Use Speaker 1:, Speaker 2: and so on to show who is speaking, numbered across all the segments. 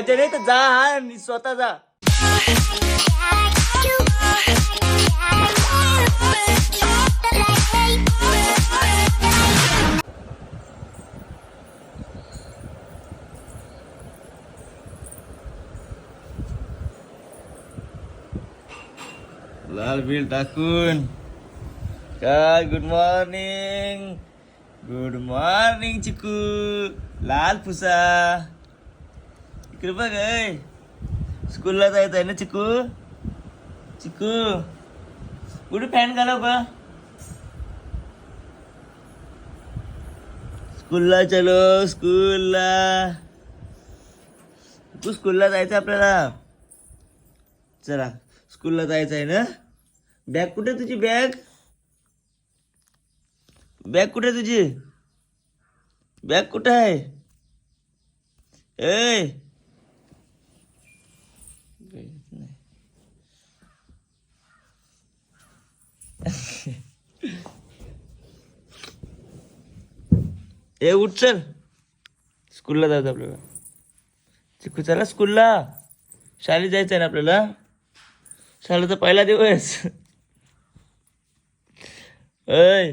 Speaker 1: मजा नाही तर जा हा नि- स्वतः जा लाल बिल टाकून काय गुड मॉर्निंग गुड मॉर्निंग चिकू लाल पुसा इकडे बघ स्कूलला जायचं आहे ना चिकू? चिकू कुठे फॅन घालव का स्कूलला चलो स्कूलला. तू स्कूलला जायचं आपल्याला. चला स्कूलला जायचं आहे ना? बॅग कुठे तुझी बॅग? बॅग कुठे तुझी? बॅग कुठे आहे? ए ए उठ चल. स्कूलला जायचं आपल्याला. चिकू चला स्कूलला. शाळेत जायचं आहे ना आपल्याला? शाळेचा पहिला दिवस. ऐ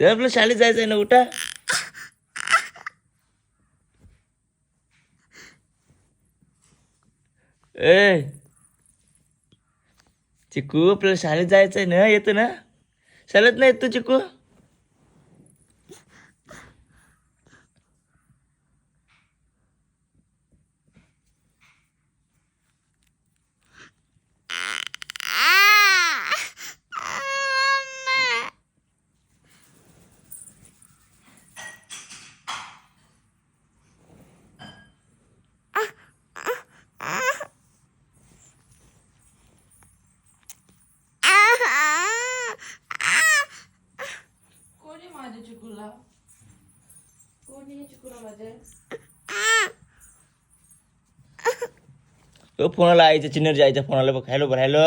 Speaker 1: आपलं शाळेत जायचं आहे ना उठा. ए. चिकू आपल्याला शाळेत जायचं आहे ना? येतं ना? शाळेत नाही येत तू चिकू
Speaker 2: कोणी माझ्या चिकूला कोणी चिकूला माझ्या
Speaker 1: तो फोनाला आईच्या चिन्हर आईच्या फोनाला बघ. हॅलो बरं हॅलो.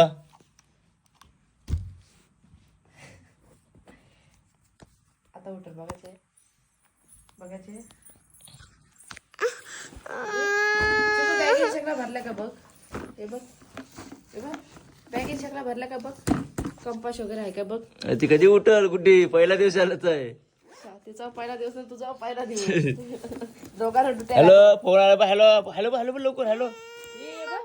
Speaker 2: आता उठ बघायचे. बघायचे. शकला भरला का बघ? हे बघ. हे बघ. बॅगेन शकला भरला का बघ? कंपास वगैरे आहे का बघ?
Speaker 1: ती कधी उठल? कुठे? पहिला दिवस आलाच आहे.
Speaker 2: तिचा पहिला दिवस आणि तुझा पहिला दिवस. दोघांना डुट्या
Speaker 1: हॅलो फोन आला बा हॅलो हॅलो हॅलो लवकर हॅलो.
Speaker 2: ये बघ.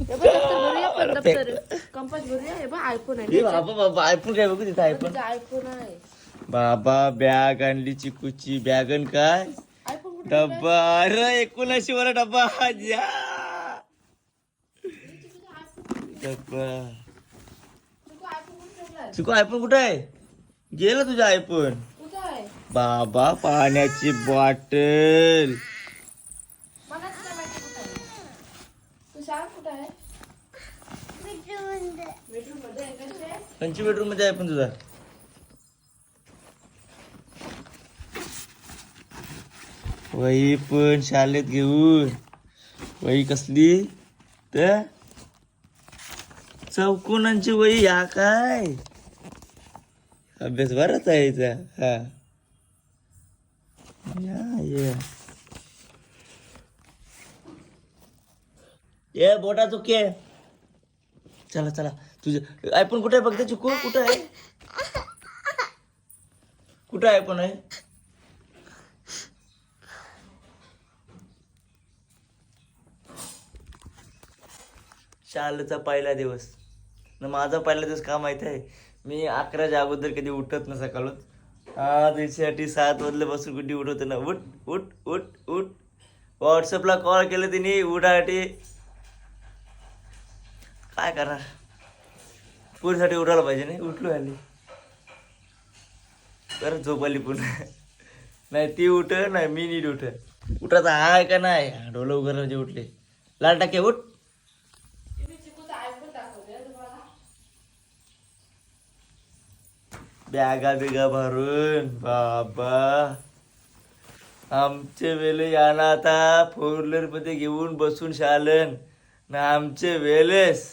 Speaker 2: हे बघ, दप्तर भरूया पण दप्तर. कंपास भरूया हे बघ आयफोन आहे.
Speaker 1: बाबा बाबा आयफोन काय बघू तिथं आयफोन
Speaker 2: तुझा आयफोन आहे.
Speaker 1: बाबा बॅग आणली चिकूची बॅग आणि काय?
Speaker 2: आयफोन कुठे
Speaker 1: डब्बा अरे एकोणऐंशी वाला डब्बा जा डब्बा
Speaker 2: तुझा आयफोन कुठे ठेवलाय
Speaker 1: चिकू आयफोन कुठं आहे? गेलं तुझं आयफोन
Speaker 2: कुठं आहे?
Speaker 1: बाबा पाण्याची बॉटल.
Speaker 2: आहे. बेडरूममध्ये आहे? का ते?
Speaker 1: पंचवी बेडरूममध्ये आयफोन तुझा? वही पण शाळेत घेऊन. वही कसली? तर? चौकोनांची वही या काय? अभ्यास बराच आहे याचा. हा. या ये. बोटा बोटा आहे. चला चला. तुझे आयफोन कुठे आहे? बघते चुकू कुठं आहे? कुठं आहे पण आहे? शालचा पहिला दिवस. न माझा पहिला दिवस का माहिती आहे? मी अकराच्या अगोदर कधी उठत ना सकाळून हा त्याच्यासाठी सात वाजल्यापासून कुठे उठवतो ना उठ उठ उठ उठ. व्हॉट्सअपला कॉल केलं तिने उठासाठी काय करणार? पुरीसाठी उठायला पाहिजे नाही. उठलो आली तर झोप आली पुन्हा. नाही ती उठ नाही मी नीट उठ उठायचं आहे का नाही? डोलं वगैरे जे उठले. लाल टाके उठ
Speaker 2: तुम्ही चिकूचा आयफोन दाखवते तुम्हाला
Speaker 1: बॅगा बिगा भरून बाबा. आमचे वेळे याना आता फोर व्हीलरमध्ये घेऊन बसून शालन. ना आमचे वेळेस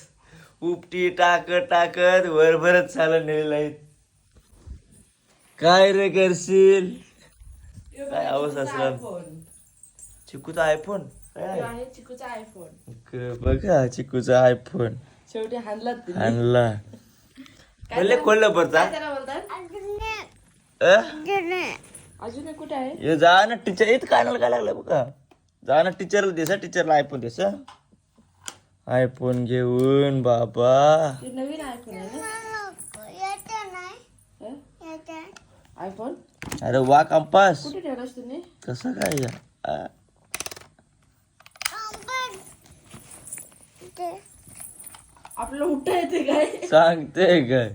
Speaker 1: उपटी टाकत टाकत वरभरच चालत नेलेलं आहे. काय रे करशील? काय अवस्था असेल? चिकूचा आयफोन
Speaker 2: चिकूचा आयफोन
Speaker 1: बघा चिकूचा आयफोन
Speaker 2: शेवटी हाणलात तुम्ही.
Speaker 1: आणला म्हणले कोल्हापूरचा.
Speaker 2: काय त्याला बोलतात?
Speaker 1: अ?
Speaker 2: अजून एक कुठे आहे?
Speaker 1: हे जा ना टीचर इथं कानाला काय लागलं बघा? जा ना टीचरला देसा टीचरला आयफोन देसा आयफोन घेऊन बाबा.
Speaker 2: ते नवीन आयफोन आहे ना? हं? आयफोन
Speaker 1: अरे वा कंपास.
Speaker 2: कुठे ठेवलास तुम्ही?
Speaker 1: कसं काय या? आ,
Speaker 2: आपल्याला उठता येते काय?
Speaker 1: सांगते काय?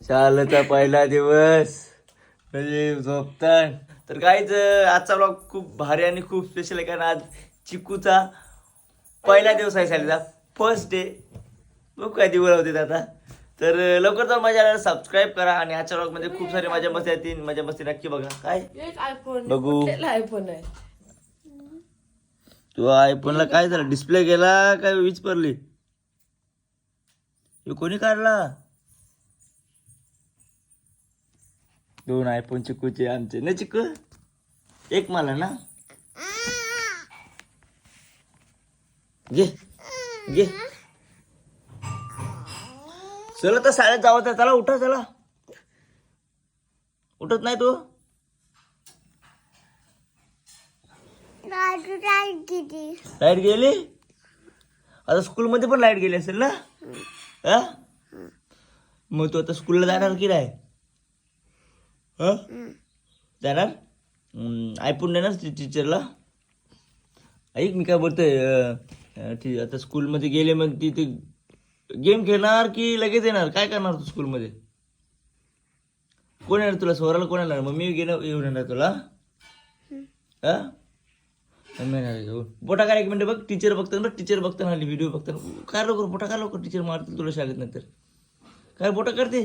Speaker 1: शाळेचा पहिला दिवस. म्हणजे झोपतान तर काहीच आजचा ब्लॉग खूप भारी आणि खूप स्पेशल आहे कारण आज चिकूचा पहिला दिवस आहे शाळेचा. फर्स्ट डे बघू काय दिवस होते आता तर लवकर जाऊन माझ्या सबस्क्राईब करा आणि आजच्या ब्लॉगमध्ये खूप सारे मजा मस्ती येतील मजा मस्ती नक्की बघा. काय?
Speaker 2: आयफोन
Speaker 1: बघू.
Speaker 2: आयफोन आहे?
Speaker 1: तू आयफोनला काय झालं? डिस्प्ले गेला काय वीज पडली हे कोणी काढला? दोन आयफोन चिकूचे आमचे. ना चिकू? एक मला ना? घे. घे. चला तर शाळेत जावं तर चला उठा चला. उठत नाही तू? लाइट गेली. आता स्कूलमध्ये पण लाइट गेली असेल ना? हा? मग तू आता स्कूलला जाणार की नाही? हा? जाणार? ऐकून देणार टीचरला ऐक मी काय बोलतोय आता स्कूलमध्ये गेले मग तिथे गेम खेळणार की लगेच येणार? काय करणार तू स्कूलमध्ये कोण येणार तुला? स्वराला कोण येणार? मम्मी गेलं येऊन येणार तुला? हा? बोटा काय एक मिनिट म्हणजे बघ टीचर बघताना बघ टीचर बघताना आली व्हिडिओ बघताना काय लवकर बोटा काय लवकर टीचर मारतील तुला शाळेत नंतर? काय बोटा करते?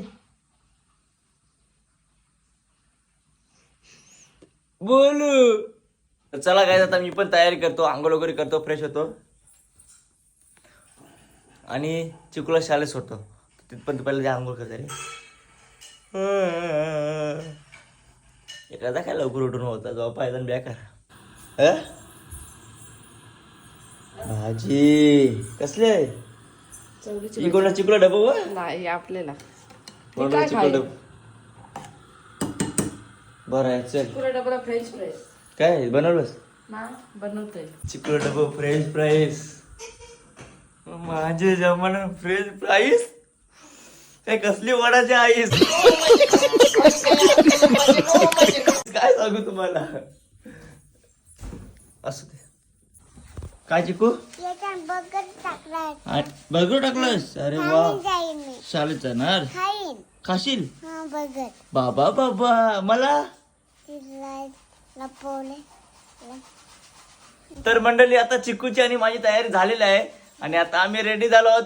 Speaker 1: बोलू. तर चला काय आता मी पण तयारी करतो आंघोळ वगैरे करतो फ्रेश होतो. आणि चिकूला शाळेत सोडतो. तिथपर्यंत पहिले ते आंघोळ करते रे एखादा काय लवकर उठून होता जाऊ पाहिजे बेकार. अ? भाजी कसले?
Speaker 2: चवळीची
Speaker 1: इकडला चिकला डबा व?
Speaker 2: नाही आपल्याला.
Speaker 1: चिकला? डबा? बरं आहे चल.
Speaker 2: पुरा डबा फ्रेंच फ्राईज.
Speaker 1: काय बनवलंस?
Speaker 2: ना बनवतोय.
Speaker 1: चिकलो डबा फ्रेंच फ्राईस माझे जमाना फ्रेंच फ्राईस काय कसली वडाची आईस? काय सांगू तुम्हाला? असू दे. काय चिकू? बर्गर टाकलंस? अरे वा. शाळेत जाणार? खाशील? बाबा बाबा. मला? तर मंडळी आता चिकूची आणि माझी तयारी झालेली आहे. आणि आता आम्ही रेडी झालो आहोत.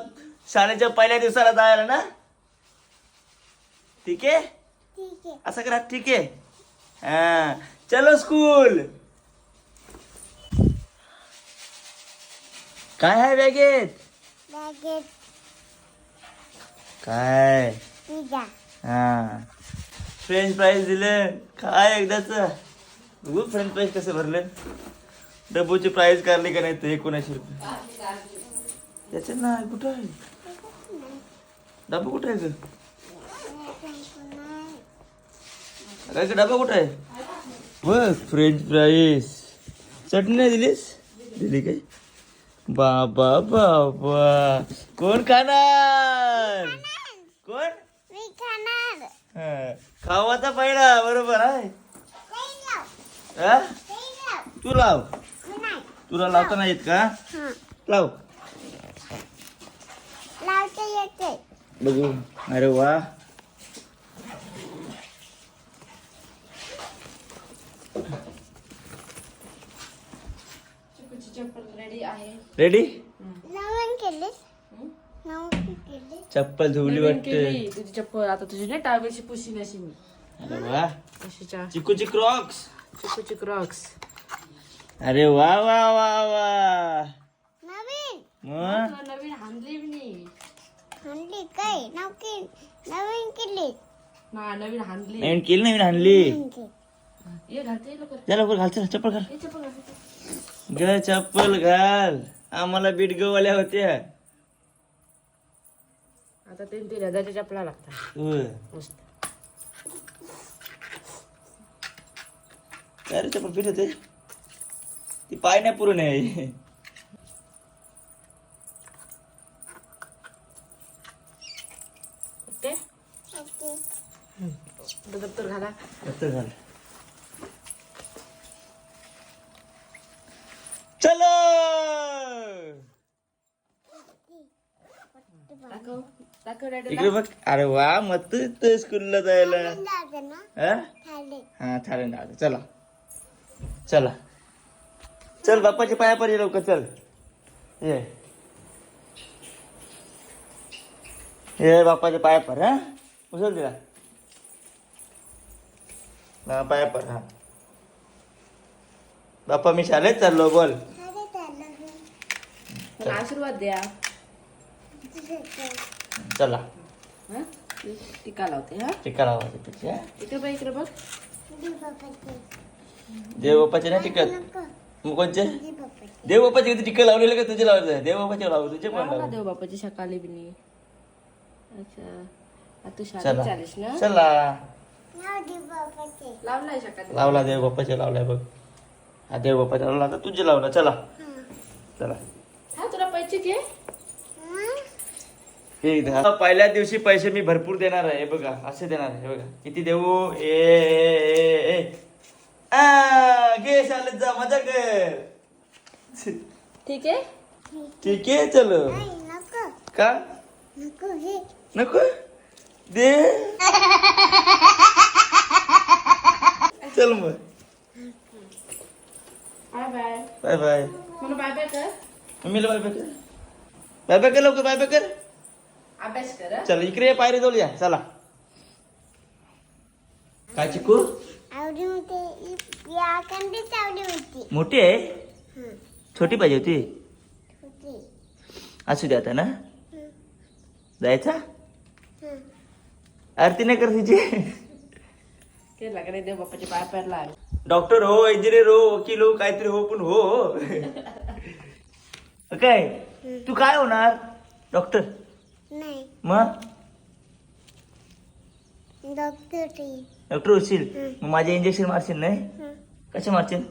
Speaker 1: शाळेच्या पहिल्या दिवसाला जायला ना? ठीक आहे? असं करा ठीक आहे? हा. चलो स्कूल काय आहे बॅगेत काय? हा. फ्रेंच फ्राईज दिले. काय एकदाच? बघू फ्रेंच फ्राईज कसे भरले डब्बूची प्राइस काढली का नाही ते एकोणऐंशी रुपये. त्याच्यात नाही कुठं आहे? डबा कुठं आहे काय डबा कुठं आहे? बघ फ्रेंच फ्राईज चटणी नाही दिलीस? दिली काय? बाबा बाबा. कोण खाणार? कोण? हा, खावाचा पहिला बरोबर आहे हा? तू लाव. तुला लावता नाही येत का? लाव. बघू. अरे वा.
Speaker 2: रेडी आहे
Speaker 1: रेडी? चप्पल धुवली
Speaker 2: नवीन
Speaker 1: वाटते.
Speaker 2: केली. तुझी चप्पल. आता तुझी नाही टावेलची पुशीन अशी मी?
Speaker 1: अरे वा.
Speaker 2: अशीच्या.
Speaker 1: चिकूची क्रॉक्स
Speaker 2: चिकूची क्रॉक्स
Speaker 1: अरे वा वा वा वा. मग?
Speaker 2: नवीन बी नाही.
Speaker 3: हंडी काय? नवीन नवीन केली.
Speaker 2: ना नवीन हाणली.
Speaker 1: नवीन केली नवीन आणली
Speaker 2: ये घालते लवकर.
Speaker 1: चल लवकर घाल. चल चप्पल घाल
Speaker 2: चप्पल. घालते
Speaker 1: ग चप्पल घाल. आम्हाला बीट गवाल्या होत्या.
Speaker 2: आता तीन तीन हजारच्या चपला लागतात.
Speaker 1: होय.
Speaker 2: मस्त.
Speaker 1: काय रे चप्पल फिट होते ती पाय नाही पुरून आहे.
Speaker 2: ओके. दप्तर घाला.
Speaker 1: आता घाल चलो
Speaker 2: दाखव दाखव डॅडी
Speaker 1: इकडे बघ. अरे वा मत स्कूलला जायला.
Speaker 3: ना
Speaker 1: हा? हा चालेल ना चला. चला. चल बाप्पाच्या पाया पड लवकर चल. ये. ये बाप्पाच्या पाया पर हा. उचल तिला. हा पाया पर हा. बाप्पा मी शाळेत चाललो बोल.
Speaker 2: आशीर्वाद द्या.
Speaker 1: चला
Speaker 2: हा टिका लावते हा
Speaker 1: टिका लावायची त्याची हा?
Speaker 2: इकडे बघ इकडे बघ
Speaker 1: देव बाप्पाचे नाही टिकत मग कोणचे देव बाप्पाचे किती टिका लावलेलं का तुझे लावायचं देव बाप्पाचे लावू तुझे पण
Speaker 2: लाव ना
Speaker 1: लावू
Speaker 2: देव बापाची सकाळी बी नाही अच्छा आता तू शाळेत
Speaker 1: चला
Speaker 2: चालीस ना
Speaker 1: चला
Speaker 2: लावलाय सकाळी
Speaker 1: लावला देव बाप्पाचे लावलाय बघ हा देव बाप्पाचे लावला आता तुझे लावला चला चला
Speaker 2: हा तुला पैसे घे
Speaker 1: हे पहिल्या दिवशी पैसे मी भरपूर देणार आहे हे बघा असे देणार आहे हे बघा. किती देऊ? ए ए घे जा मजा कर.
Speaker 2: ठीक आहे?
Speaker 1: ठीक आहे चलो.
Speaker 3: नको.
Speaker 1: का?
Speaker 3: नको?
Speaker 1: दे. चल मग.
Speaker 2: Bye bye.
Speaker 1: Bye bye.
Speaker 2: मला बाय बाय कर.
Speaker 1: मम्मीला बाय बाय कर. बाय बाय कर लवकर बाय बाय कर.
Speaker 2: अभ्यास कर. हा.
Speaker 1: चल इकडे ये, पायरी जाऊया चला. काय चिकू
Speaker 3: आवडी होते या कंदीच आवडी होती.
Speaker 1: मोठी आहे?
Speaker 3: हं,
Speaker 1: छोटी पाहिजे होती?
Speaker 3: होती
Speaker 1: असू दे आता ना.
Speaker 3: हं,
Speaker 1: जायचा?
Speaker 3: हं.
Speaker 1: आरती नाही कर तिची
Speaker 2: केला देव पाय पडला?
Speaker 1: डॉक्टर हो इंजिनियर हो वकील हो काहीतरी हो पण हो. काय? तू काय होणार? डॉक्टर?
Speaker 3: नाही.
Speaker 1: मग?
Speaker 3: डॉक्टर
Speaker 1: डॉक्टर होशील मग माझे इंजेक्शन मारशील नाही? कसे मारशील?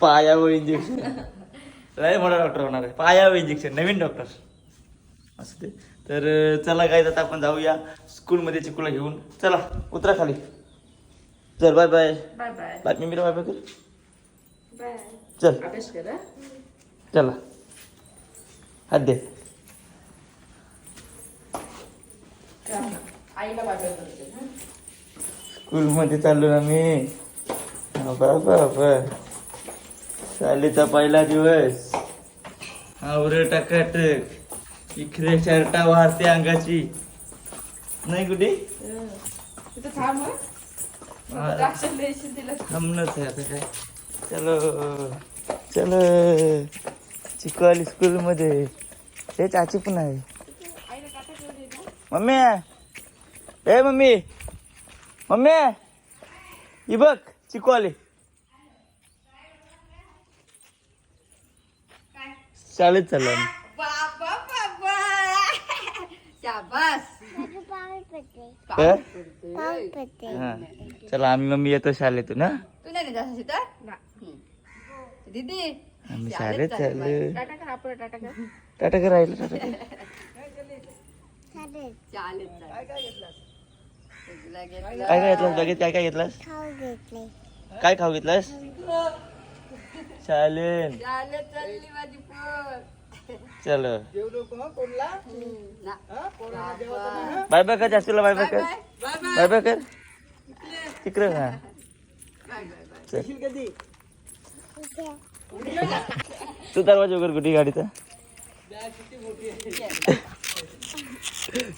Speaker 1: पायावर इंजेक्शन लय मोठा डॉक्टर होणार आहे. पायावर इंजेक्शन नवीन डॉक्टर असं ते तर चला काय आता आपण जाऊया स्कूलमध्ये चिकूला घेऊन. चला उतरा खाली. चल bye bye
Speaker 2: bye bye
Speaker 1: bye मी बाय बाय कर.
Speaker 2: बाय
Speaker 1: चल. चला. हात दे. स्कूलमध्ये चाललो ना मी. शाळेचा पहिला दिवस. आवर टाकाटक. इकडे शर्टा वाहते अंगाची. नाही कुठे? थांबणच आहे आता काय? चलो चलो. चिकवाली स्कूलमध्ये. हे चाची पण आहे. मम्मी ए मम्मी. मम्मी ही बघ चिकवाली. शाळेत चाललो. चला आम्ही मम्मी येतो शाळेतून
Speaker 4: तू
Speaker 1: आम्ही शाळेत चाललो
Speaker 2: टाटा कर
Speaker 1: राहिलं टाटा
Speaker 4: काय काय घेतलास
Speaker 1: काय काय काय काय घेतलास
Speaker 3: घेतले.
Speaker 1: काय खाऊ घेतलास? चालेल चलो. बाय बाय कर जास्तूला बाय बाय कर. बाय बाय कर. तिकडे हा तू दरवाजा उघड कुठे गाडीचा?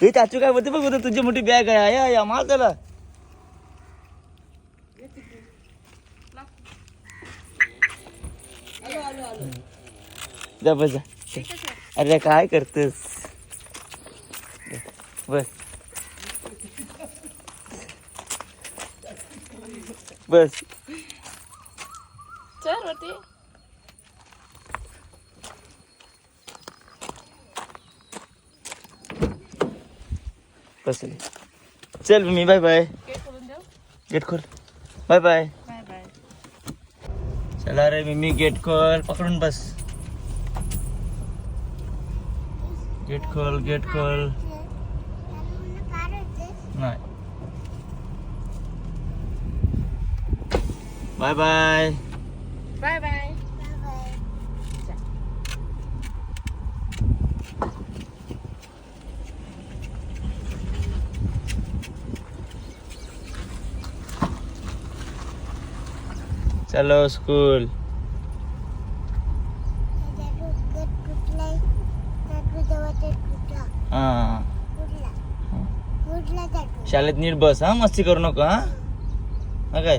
Speaker 1: हे चाचू काय बोलते? बघ तुझी मोठी बॅग आहे. या या माल त्याला. जा बस जा. अरे काय करतेस? बस. बस.
Speaker 2: चल
Speaker 1: चल मी बाय बाय
Speaker 2: गेट
Speaker 1: खोल. बाय बाय
Speaker 2: बाय बाय
Speaker 1: चला रे मिमी गेट खोल. पकडून बस. गेट खोल गेट खोल. नाही. बाय बाय
Speaker 2: बाय
Speaker 1: चलो स्कूल हा. शाळेत नीट बस हा? मस्ती करू नको हा? हा काय?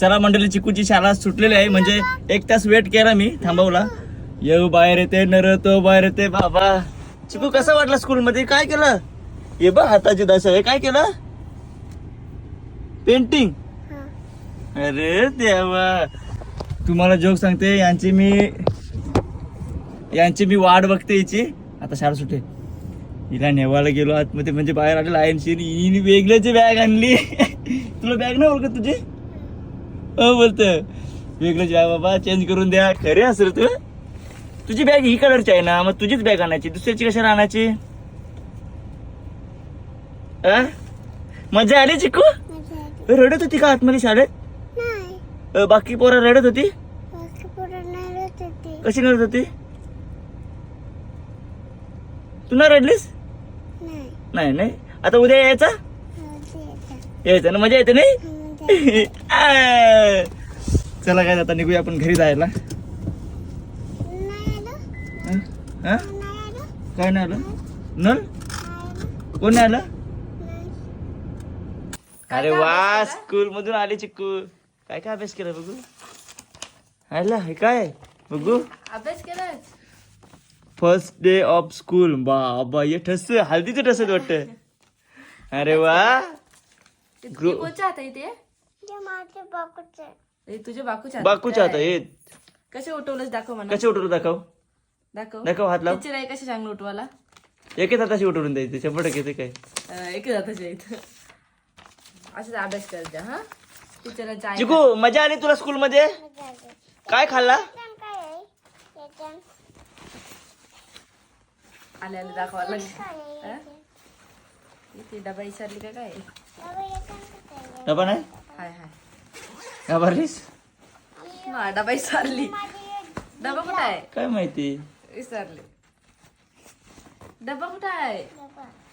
Speaker 1: चला मंडळी चिकूची शाळा सुटलेली आहे. म्हणजे एक तास वेट केला मी थांबवला. येऊ बाहेर येते नर तो बाहेर येते बाबा. चिकू कसं वाटलं स्कूल मध्ये काय केलं? ये बा हाताची दशा आहे काय केलं? पेंटिंग अरे देवा. तुम्हाला जोक सांगते यांची मी यांची मी वाट बघते याची. आता शाळा सुटे हिला नेवायला गेलो आतमध्ये म्हणजे बाहेर आलेला आहे वेगळ्याची बॅग आणली. तुला बॅग नाही ओळखत तुझी? हो बोलत वेगळंच बॅग बाबा चेंज करून द्या. खरे असेल तू? तुझी बॅग ही कलरची आहे ना मग तुझीच बॅग आणायची. दुसऱ्याची कशाला आणायची? अ? मजा आली चिकू रडत होती का आतमध्ये शाळेत? बाकी पोरं रडत होती? कशी रडत होती? तू नाही रडलीस? नाही. नाही आता उद्या यायचा? यायचं. ना मजा येते नाही? आ. चला काय आता निघूया आपण घरी जायला? काय नाही आलं? नल कोण नाही आलं? अरे वा स्कूल मधून आली चिक्कू. काय काय अभ्यास केला बघू? आला हे काय? बघू.
Speaker 2: अभ्यास केलास
Speaker 1: फर्स्ट डे ऑफ स्कूल बाबा हे ठस हल्दीचं ठसत वाटत. अरे वा.
Speaker 2: कोणच्या हात आहे ते? हे तुझ्या बाकूच्या हातात
Speaker 1: बाकूच्या
Speaker 2: काय?
Speaker 1: आता हे
Speaker 2: कसे उठवलंस दाखव म्हणा
Speaker 1: कसे उठवलं दाखव.
Speaker 2: दाखव.
Speaker 1: दाखव हात लाव.
Speaker 2: टीचर आहे कसे सांगलं उठवाला
Speaker 1: एकच हाताशी उठवून द्यायचे शंभर टक्के ते काय.
Speaker 2: अं, एक जाताच्या इथं असंच अभ्यास करत हा? आई
Speaker 1: चिकू मजा आली तुला स्कूल मध्ये काय खाल्ला?
Speaker 2: आले आले दाखवायला लागले हं? इथे डबा विसरली का काय?
Speaker 1: डबा नाही?
Speaker 2: हाय डबा विसरली डबा कुठं आहे?
Speaker 1: काय माहिती?
Speaker 2: विसरले. डबा कुठं आहे?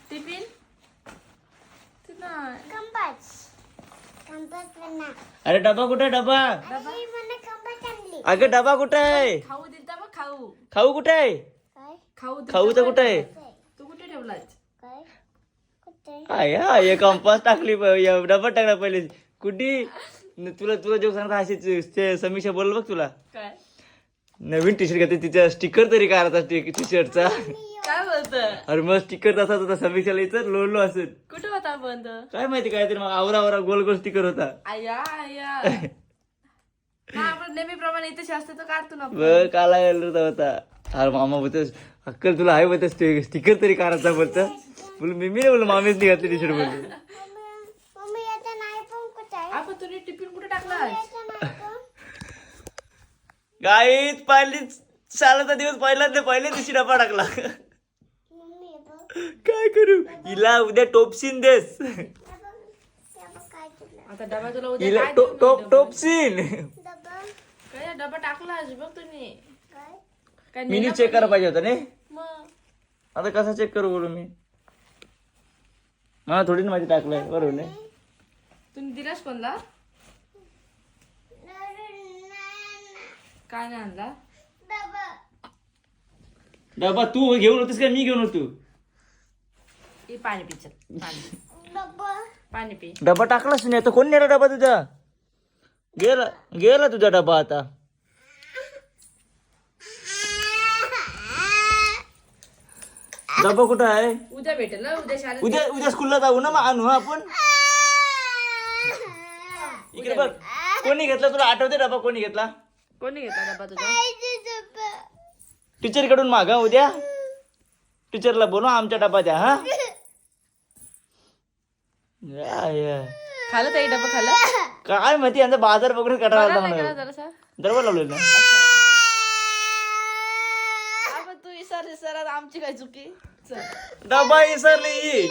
Speaker 2: टिफिन? ते नाही.
Speaker 1: अरे डबा कुठे डबा? अगं डबा कुठे आहे?
Speaker 2: खाऊ दिलता मग खाऊ.
Speaker 1: खाऊ कुठे आहे?
Speaker 2: खाऊ दिलता
Speaker 1: खाऊ तर
Speaker 2: बघ.
Speaker 1: कुठे आहे?
Speaker 2: तू कुठे ठेवलास
Speaker 1: आय कंपास टाकली प- या डबा टाकला पहिले. कुठे? न तुला तुला जो सांगता अशी ते समीक्षा बोल बघ तुला.
Speaker 2: काय?
Speaker 1: नवीन टी शर्ट घेते तिच्या स्टिकर तरी काढता टी शर्टचा
Speaker 2: काय बोलत?
Speaker 1: अरे मग स्टिकर तसाच होता समीक्षाला इथं लोळलो असेल.
Speaker 2: कुठं होता बंद
Speaker 1: काय माहिती काय तरी मग आवरा आवरा गोल गोल स्टिकर होता.
Speaker 2: आया आया. आपण नेहमीप्रमाणे इथे असते तर काढतो ना
Speaker 1: बघ काला गेलो होता. अरे मामा बोलतोस अक्कल तुला आहे बोलत स्टिकर तरी काढायचा बोलत. बोल मी मी नाही बोललो मामीच नाही घातली टी शर्ट बोलतो
Speaker 3: मम्मी मम्मी याचा नाही पण कुठे आहे
Speaker 2: आपण तुम्ही टिफिन कुठे टाकला
Speaker 3: याचा नाही पण
Speaker 1: गाईत पहिली शाळेचा दिवस पहिला ते पहिल्या दिवशी डबा टाकला. काय करू? हिला उद्या टोपशीन देस.
Speaker 2: आता डबा तुला
Speaker 1: हिला
Speaker 2: काय
Speaker 1: टो- टोप
Speaker 2: डबा?
Speaker 1: टोपशीन
Speaker 3: डबा?
Speaker 2: काय डबा टाकला बघ तुम्ही.
Speaker 3: काय
Speaker 1: मिनी चेक करायला पाहिजे होता नाही?
Speaker 2: मग.
Speaker 1: आता कसा चेक करू बोलू मी? मला थोडी ना माहिती टाकलंय बरोबर नाही?
Speaker 2: तुम्ही दिलास कोणला? काय नाही आणला?
Speaker 3: डबा
Speaker 1: डबा तू घेऊन होतीस का? मी घेऊन होतो.
Speaker 2: हे पाणी पिचल पाणी
Speaker 3: डबा
Speaker 2: पाणी पी.
Speaker 1: डबा टाकलाच नाही आता कोण नेला डबा तुझा? गेला गेला तुझा डबा आता. डबा कुठं आहे?
Speaker 2: उद्या भेटेल ना उद्या शाळेत
Speaker 1: उद्या उद्या स्कूलला जाऊ ना मग आणू हा आपण. इकडे बघ. कोणी घेतला तुला? आठवते डबा कोणी घेतला?
Speaker 2: कोणी घेतला डबा तुझा?
Speaker 1: टीचरकडून मागा उद्या? टीचरला बोलवा आमच्या डबा द्या हा? या, या.
Speaker 2: खाल्लं ताई डबा खाल्ला
Speaker 1: काय माहिती यांचा बाजार बघून कटाळा आला
Speaker 2: नाही
Speaker 1: म्हणा
Speaker 2: का जरासा.
Speaker 1: दरबार लावलेलं ना?
Speaker 2: आपण तू इसर इसर आमची काय चुकी? चल.
Speaker 1: डबा इसरली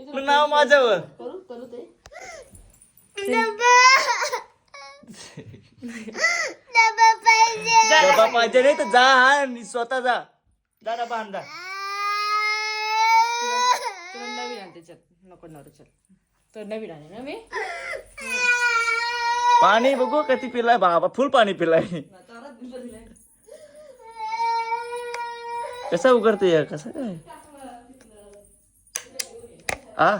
Speaker 1: मग नाव माझं
Speaker 2: करू करू ते.
Speaker 3: डबा पाहिजे
Speaker 1: डबा पाहिजे. नाही तर जा हा स्वतः जा. जा डबा आण जा.
Speaker 2: तुला नवीन नको नवरे चल. तर नवीन आणे ना मी?
Speaker 1: पाणी बघू किती पिलाय बाबा फुल पाणी पिलाय. कसा उघडते या? कसा काय? आ?